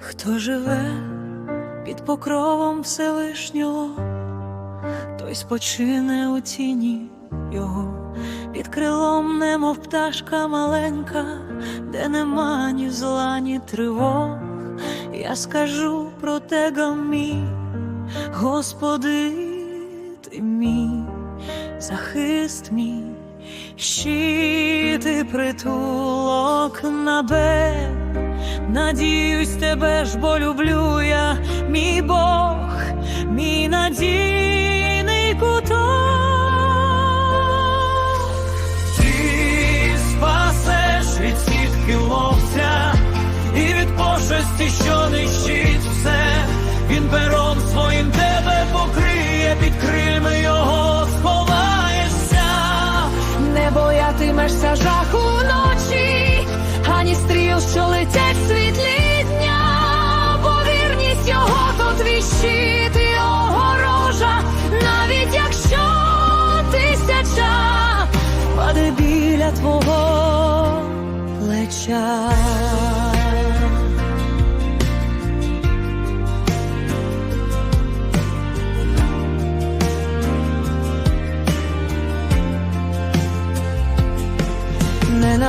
Хто живе під покровом Всевишнього, той спочине у тіні його, під крилом, немов пташка маленька, де нема ні зла, ні тривог. Я скажу про тебе мій, Господи, ти мій, захист мій, щит і притулок на бед. Надіюсь, тебе ж бо люблю я, мій Бог, мій надійний куток. Ти спасеш від сітки ловця і від пошесті, що нищить ані що летять світлі дня, бо вірність його тут віщити, огорожа, навіть якщо тисяча паде біля твого плеча.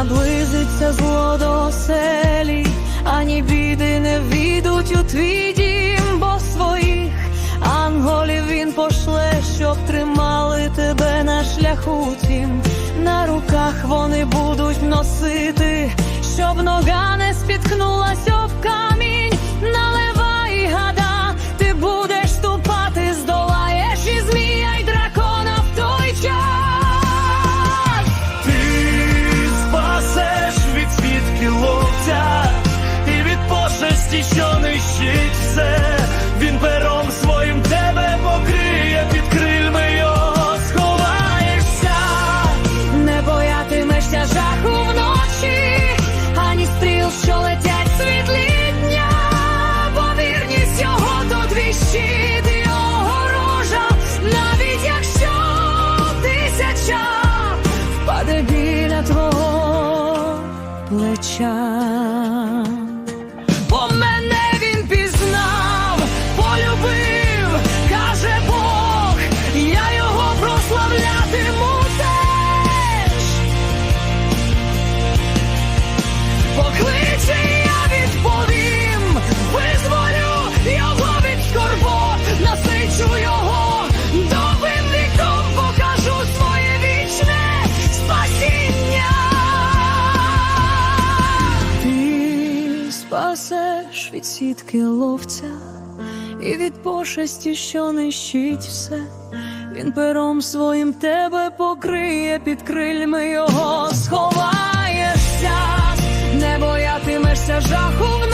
Наблизиться зло до оселі, ані біди не війдуть у твій дім, бо своїх анголів він пошле, щоб тримали тебе на шляху тім. На руках вони будуть носити, щоб нога не спіткнулась від сітки ловця і від пошесті, що нищить все. Він пером своїм тебе покриє, під крильми його сховаєшся. Не боятимешся жаху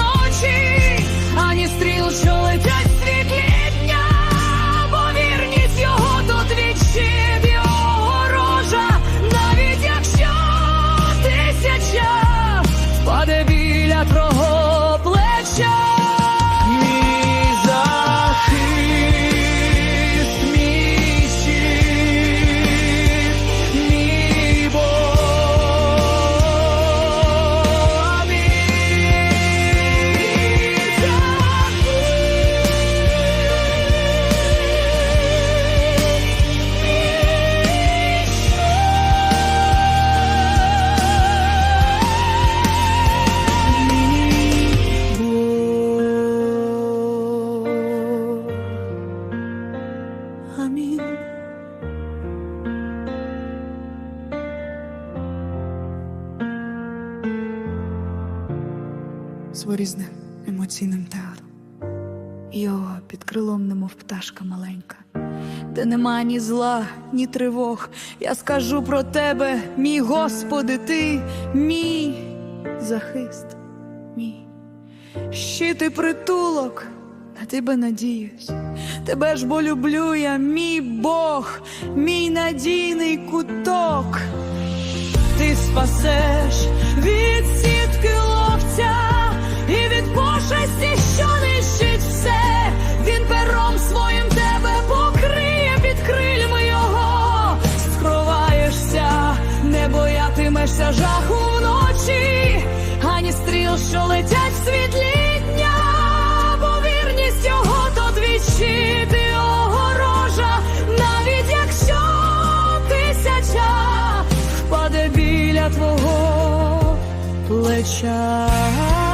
своєрізним емоційним театром. Його під крилом, немов пташка маленька, де нема ні зла, ні тривог. Я скажу про тебе, мій Господи, ти мій захист, мій щит і притулок, на тебе надіюсь. Тебе ж бо люблю я, мій Бог, мій надійний куток. Ти спасеш від сітки Боїшся жаху ночі, ані стріл, що летять в світлі дня, бо вірність його то двічі ти огорожа, навіть якщо тисяча впаде біля твого плеча.